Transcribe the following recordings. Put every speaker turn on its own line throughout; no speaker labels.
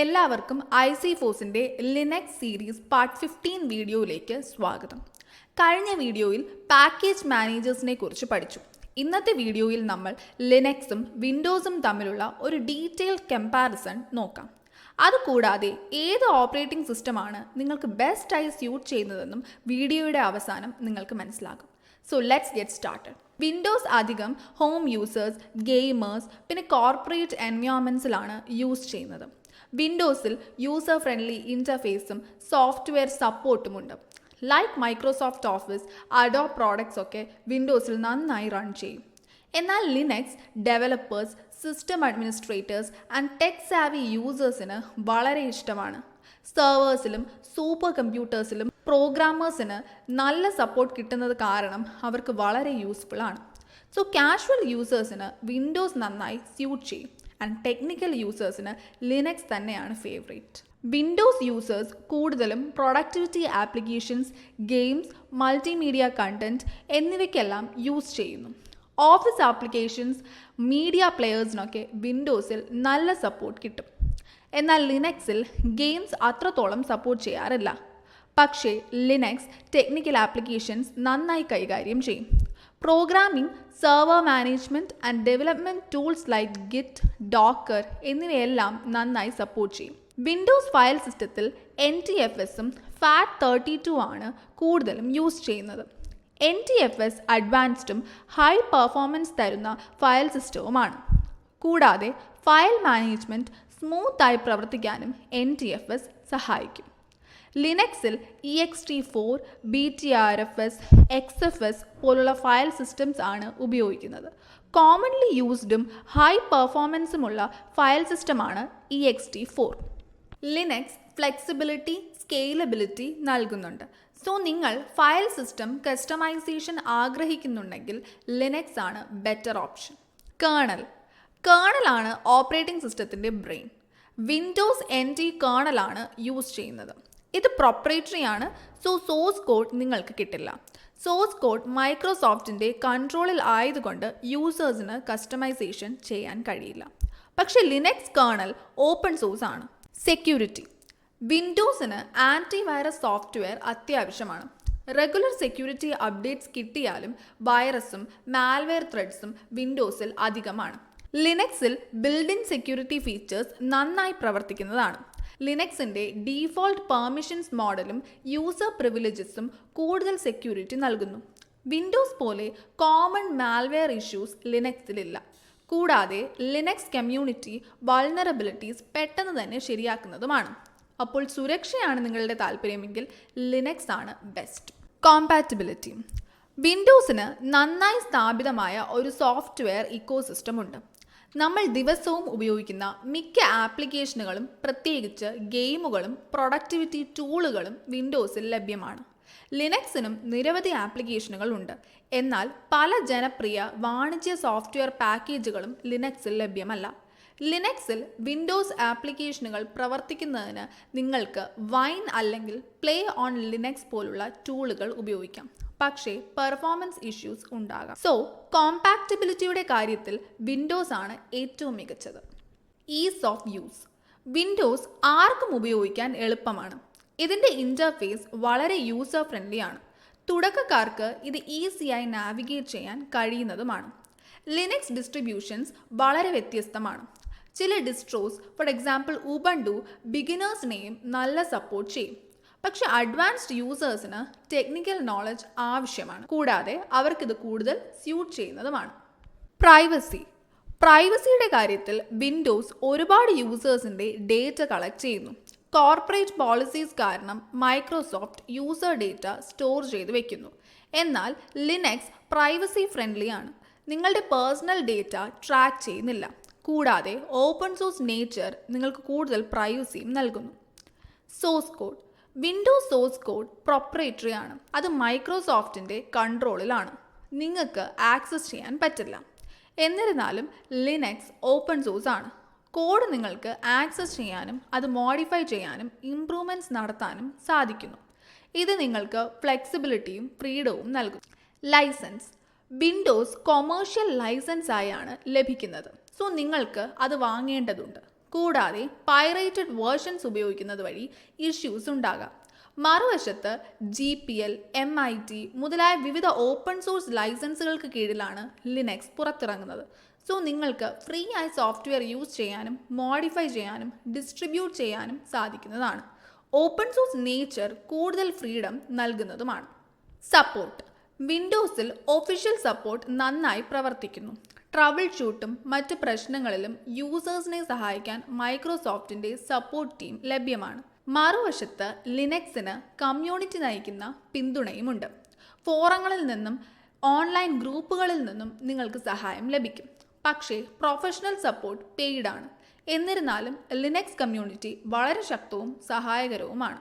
എല്ലാവർക്കും I C ഫോസിന്റെ Linux series part fifteen വീഡിയോയിലേക്ക് സ്വാഗതം. കഴിഞ്ഞ വീഡിയോയിൽ പാക്കേജ് മാനേജേഴ്സിനെ കുറിച്ച് പഠിച്ചു. ഇന്നത്തെ വീഡിയോയിൽ നമ്മൾ ലിനക്സും വിൻഡോസും തമ്മിലുള്ള ഒരു ഡീറ്റെയിൽ കമ്പാരിസൺ നോക്കാം. അതുകൂടാതെ ഏത് ഓപ്പറേറ്റിംഗ് സിസ്റ്റമാണ് നിങ്ങൾക്ക് ബെസ്റ്റായി സ്യൂട്ട് ചെയ്യുന്നതെന്നും വീഡിയോയുടെ അവസാനം നിങ്ങൾക്ക് മനസ്സിലാകും. So let's get started Windows അധികം ഹോം യൂസേഴ്സ് ഗെയിമേഴ്സ് പിന്നെ കോർപ്പറേറ്റ് എൻവയോൺമെന്റ്സിലാണ് യൂസ് ചെയ്യുന്നത്. വിൻഡോസിൽ യൂസർ ഫ്രണ്ട്ലി ഇന്റർഫേസും software സപ്പോർട്ടുമുണ്ട് like Microsoft office Adobe products ഒക്കെ വിൻഡോസിൽ നന്നായി റൺ ചെയ്യും. എന്നാൽ Linux developers system administrators and tech savvy യൂസേഴ്സിന് വളരെ ഇഷ്ടമാണ്. സെർവേഴ്സിലും സൂപ്പർ കമ്പ്യൂട്ടേഴ്സിലും പ്രോഗ്രാമേഴ്സിന് നല്ല സപ്പോർട്ട് കിട്ടുന്നത് കാരണം അവർക്ക് വളരെ യൂസ്ഫുൾ ആണ്. സോ കാഷ്വൽ യൂസേഴ്സിന് വിൻഡോസ് നന്നായി സ്യൂട്ട് ചെയ്യും. ആൻഡ് ടെക്നിക്കൽ യൂസേഴ്സിന് ലിനക്സ് തന്നെയാണ് ഫേവറേറ്റ് വിൻഡോസ് യൂസേഴ്സ് കൂടുതലും productivity applications games multimedia content എന്നിവയ്ക്കെല്ലാം use ചെയ്യുന്നു. ഓഫീസ് ആപ്ലിക്കേഷൻസ് മീഡിയ പ്ലെയേഴ്സിനൊക്കെ വിൻഡോസിൽ നല്ല സപ്പോർട്ട് കിട്ടും. എന്നാൽ ലിനക്സിൽ ഗെയിംസ് അത്രത്തോളം സപ്പോർട്ട് ചെയ്യാറില്ല. പക്ഷേ ലിനക്സ് ടെക്നിക്കൽ ആപ്ലിക്കേഷൻസ് നന്നായി കൈകാര്യം ചെയ്യും. Programming server management and development tools like Git Docker എന്നിവയെല്ലാം നന്നായി സപ്പോർട്ട് ചെയ്യും. വിൻഡോസ് ഫയൽ സിസ്റ്റത്തിൽ എൻ ടി എഫ് എസും ഫാറ്റ് തേർട്ടി ടു ആണ് കൂടുതലും യൂസ് ചെയ്യുന്നത്. എൻ ടി എഫ് എസ് അഡ്വാൻസ്ഡും ഹൈ പെർഫോമൻസ് തരുന്ന ഫയൽ സിസ്റ്റവുമാണ്. കൂടാതെ ഫയൽ മാനേജ്മെന്റ് സ്മൂത്തായി പ്രവർത്തിക്കാനും എൻ ടി എഫ് എസ് സഹായിക്കും. ലിനക്സിൽ E X T four B T R F S X F S പോലുള്ള ഫയൽ സിസ്റ്റംസ് ആണ് ഉപയോഗിക്കുന്നത്. കോമൺലി യൂസ്ഡും ഹൈ പെർഫോമൻസുമുള്ള ഫയൽ സിസ്റ്റമാണ് E X T four Linux flexibility scalability നൽകുന്നുണ്ട്. സോ നിങ്ങൾ ഫയൽ സിസ്റ്റം കസ്റ്റമൈസേഷൻ ആഗ്രഹിക്കുന്നുണ്ടെങ്കിൽ ലിനക്സ് ആണ് ബെറ്റർ ഓപ്ഷൻ കേണൽ കേണലാണ് ഓപ്പറേറ്റിംഗ് സിസ്റ്റത്തിന്റെ ബ്രെയിൻ വിൻഡോസ് എൻ ടി കേണലാണ് യൂസ് ചെയ്യുന്നത്. ഇത് പ്രൊപ്പറേറ്ററി ആണ്. സോ സോഴ്സ് കോഡ് നിങ്ങൾക്ക് കിട്ടില്ല. സോഴ്സ് കോഡ് മൈക്രോസോഫ്റ്റിന്റെ കൺട്രോളിൽ ആയതുകൊണ്ട് യൂസേഴ്സിന് കസ്റ്റമൈസേഷൻ ചെയ്യാൻ കഴിയില്ല. പക്ഷേ ലിനക്സ് കേണൽ ഓപ്പൺ സോഴ്സ് ആണ്. സെക്യൂരിറ്റി വിൻഡോസിന് ആന്റി വൈറസ് സോഫ്റ്റ്വെയർ അത്യാവശ്യമാണ്. റെഗുലർ സെക്യൂരിറ്റി അപ്ഡേറ്റ്സ് കിട്ടിയാലും വൈറസും മാൽവെയർ ത്രെഡ്സും വിൻഡോസിൽ അധികമാണ്. ലിനക്സിൽ ബിൽഡിൻ സെക്യൂരിറ്റി ഫീച്ചേഴ്സ് നന്നായി പ്രവർത്തിക്കുന്നതാണ്. ലിനക്സിന്റെ ഡീഫോൾട്ട് പെർമിഷൻസ് മോഡലും യൂസർ പ്രിവിലേജസും കൂടുതൽ സെക്യൂരിറ്റി നൽകുന്നു. വിൻഡോസ് പോലെ കോമൺ മാൽവെയർ ഇഷ്യൂസ് ലിനക്സിലില്ല. കൂടാതെ ലിനക്സ് കമ്മ്യൂണിറ്റി വൾണറബിലിറ്റീസ് പെട്ടെന്ന് തന്നെ ശരിയാക്കുന്നതുമാണ്. അപ്പോൾ സുരക്ഷയാണ് നിങ്ങളുടെ താല്പര്യമെങ്കിൽ ലിനക്സ് ആണ് ബെസ്റ്റ്. കോമ്പാറ്റബിലിറ്റി വിൻഡോസിന് നന്നായി സ്ഥാപിതമായ ഒരു സോഫ്റ്റ്വെയർ ഇക്കോസിസ്റ്റം ഉണ്ട്. നമ്മൾ ദിവസവും ഉപയോഗിക്കുന്ന മിക്ക ആപ്ലിക്കേഷനുകളും പ്രത്യേകിച്ച് ഗെയിമുകളും പ്രൊഡക്ടിവിറ്റി ടൂളുകളും വിൻഡോസിൽ ലഭ്യമാണ്. ലിനക്സിനും നിരവധി ആപ്ലിക്കേഷനുകൾ ഉണ്ട്. എന്നാൽ പല ജനപ്രിയ വാണിജ്യ സോഫ്റ്റ്വെയർ പാക്കേജുകളും ലിനക്സിൽ ലഭ്യമല്ല. ലിനക്സിൽ വിൻഡോസ് ആപ്ലിക്കേഷനുകൾ പ്രവർത്തിക്കുന്നതിന് നിങ്ങൾക്ക് വൈൻ അല്ലെങ്കിൽ പ്ലേ ഓൺ ലിനക്സ് പോലുള്ള ടൂളുകൾ ഉപയോഗിക്കാം. പക്ഷേ പെർഫോമൻസ് ഇഷ്യൂസ് ഉണ്ടാകാം. സോ കോമ്പാക്റ്റബിലിറ്റിയുടെ കാര്യത്തിൽ വിൻഡോസ് ആണ് ഏറ്റവും മികച്ചത്. ഈസ് ഓഫ് യൂസ് വിൻഡോസ് ആർക്കും ഉപയോഗിക്കാൻ എളുപ്പമാണ്. ഇതിന്റെ ഇന്റർഫേസ് വളരെ യൂസർ ഫ്രണ്ട്ലി ആണ്. തുടക്കക്കാർക്ക് ഇത് ഈസിയായി നാവിഗേറ്റ് ചെയ്യാൻ കഴിയുന്നതുമാണ്. ലിനക്സ് ഡിസ്ട്രിബ്യൂഷൻസ് വളരെ വ്യത്യസ്തമാണ്. ചില ഡിസ്ട്രോസ് ഫോർ എക്സാമ്പിൾ ഉബണ്ടു ബിഗിനേഴ്സിനെയും നല്ല സപ്പോർട്ട് ചെയ്യും. പക്ഷെ അഡ്വാൻസ്ഡ് യൂസേഴ്സിന് ടെക്നിക്കൽ നോളജ് ആവശ്യമാണ്. കൂടാതെ അവർക്കിത് കൂടുതൽ സ്യൂട്ട് ചെയ്യുന്നതുമാണ്. പ്രൈവസി പ്രൈവസിയുടെ കാര്യത്തിൽ വിൻഡോസ് ഒരുപാട് യൂസേഴ്സിന്റെ ഡേറ്റ കളക്ട് ചെയ്യുന്നു. കോർപ്പറേറ്റ് പോളിസീസ് കാരണം മൈക്രോസോഫ്റ്റ് യൂസർ ഡേറ്റ സ്റ്റോർ ചെയ്ത് വെക്കുന്നു. എന്നാൽ ലിനക്സ് പ്രൈവസി ഫ്രണ്ട്ലി ആണ്. നിങ്ങളുടെ പേഴ്സണൽ ഡേറ്റ ട്രാക്ക് ചെയ്യുന്നില്ല. കൂടാതെ ഓപ്പൺ സോഴ്സ് നേച്ചർ നിങ്ങൾക്ക് കൂടുതൽ പ്രൈവസിയും നൽകുന്നു. Source code Windows source code proprietary ആണ്. അത് മൈക്രോസോഫ്റ്റിന്റെ കൺട്രോളിലാണ് നിങ്ങൾക്ക് ആക്സസ് ചെയ്യാൻ പറ്റില്ല. എന്നിരുന്നാലും ലിനക്സ് ഓപ്പൺ സോഴ്സ് ആണ്. കോഡ് നിങ്ങൾക്ക് ആക്സസ് ചെയ്യാനും അത് മോഡിഫൈ ചെയ്യാനും ഇംപ്രൂവ്മെന്റ്സ് നടത്താനും സാധിക്കുന്നു. ഇത് നിങ്ങൾക്ക് ഫ്ലെക്സിബിലിറ്റിയും ഫ്രീഡവും നൽകും. ലൈസൻസ് വിൻഡോസ് കൊമേഴ്ഷ്യൽ ലൈസൻസ് ആയാണ് ലഭിക്കുന്നത്. സോ നിങ്ങൾക്ക് അത് വാങ്ങേണ്ടതുണ്ട്. കൂടാതെ പൈറേറ്റഡ് വേർഷൻസ് ഉപയോഗിക്കുന്നത് വഴി ഇഷ്യൂസ് ഉണ്ടാകാം. മറുവശത്ത് G P L M I T മുതലായ വിവിധ ഓപ്പൺ സോഴ്സ് ലൈസൻസുകൾക്ക് കീഴിലാണ് ലിനക്സ് പുറത്തിറങ്ങുന്നത്. സോ നിങ്ങൾക്ക് ഫ്രീ ആയി സോഫ്റ്റ്വെയർ യൂസ് ചെയ്യാനും മോഡിഫൈ ചെയ്യാനും ഡിസ്ട്രിബ്യൂട്ട് ചെയ്യാനും സാധിക്കുന്നതാണ്. ഓപ്പൺ സോഴ്സ് നേച്ചർ കൂടുതൽ ഫ്രീഡം നൽകുന്നതുമാണ്. സപ്പോർട്ട് വിൻഡോസിൽ ഒഫീഷ്യൽ സപ്പോർട്ട് നന്നായി പ്രവർത്തിക്കുന്നു. ട്രബിൾ ഷൂട്ടും മറ്റ് പ്രശ്നങ്ങളിലും യൂസേഴ്സിനെ സഹായിക്കാൻ മൈക്രോസോഫ്റ്റിന്റെ സപ്പോർട്ട് ടീം ലഭ്യമാണ്. മറുവശത്ത് ലിനക്സിന് കമ്മ്യൂണിറ്റി നയിക്കുന്ന പിന്തുണയുമുണ്ട്. ഫോറങ്ങളിൽ നിന്നും ഓൺലൈൻ ഗ്രൂപ്പുകളിൽ നിന്നും നിങ്ങൾക്ക് സഹായം ലഭിക്കും. പക്ഷേ പ്രൊഫഷണൽ സപ്പോർട്ട് പെയ്ഡാണ്. എന്നിരുന്നാലും ലിനക്സ് കമ്മ്യൂണിറ്റി വളരെ ശക്തവും സഹായകരവുമാണ്.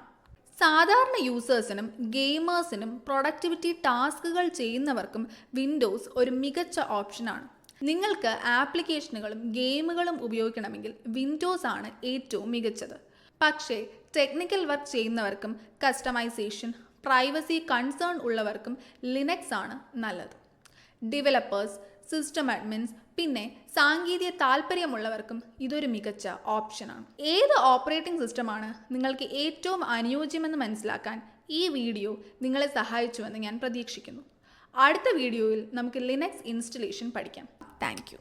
സാധാരണ യൂസേഴ്സിനും ഗെയിമേഴ്സിനും പ്രൊഡക്ടിവിറ്റി ടാസ്കുകൾ ചെയ്യുന്നവർക്കും വിൻഡോസ് ഒരു മികച്ച ഓപ്ഷനാണ്. നിങ്ങൾക്ക് ആപ്ലിക്കേഷനുകളും ഗെയിമുകളും ഉപയോഗിക്കണമെങ്കിൽ വിൻഡോസ് ആണ് ഏറ്റവും മികച്ചത്. പക്ഷേ ടെക്നിക്കൽ വർക്ക് ചെയ്യുന്നവർക്കും കസ്റ്റമൈസേഷൻ പ്രൈവസി കൺസേൺ ഉള്ളവർക്കും ലിനക്സ് ആണ് നല്ലത്. ഡെവലപ്പേഴ്സ് സിസ്റ്റം അഡ്മിൻസ് പിന്നെ സാങ്കേതിക താല്പര്യമുള്ളവർക്കും ഇതൊരു മികച്ച ഓപ്ഷനാണ് ഏത് ഓപ്പറേറ്റിംഗ് സിസ്റ്റമാണ് നിങ്ങൾക്ക് ഏറ്റവും അനുയോജ്യമെന്ന് മനസ്സിലാക്കാൻ ഈ വീഡിയോ നിങ്ങളെ സഹായിച്ചുവെന്ന് ഞാൻ പ്രതീക്ഷിക്കുന്നു. അടുത്ത വീഡിയോയിൽ നമുക്ക് ലിനക്സ് ഇൻസ്റ്റലേഷൻ പഠിക്കാം. Thank you.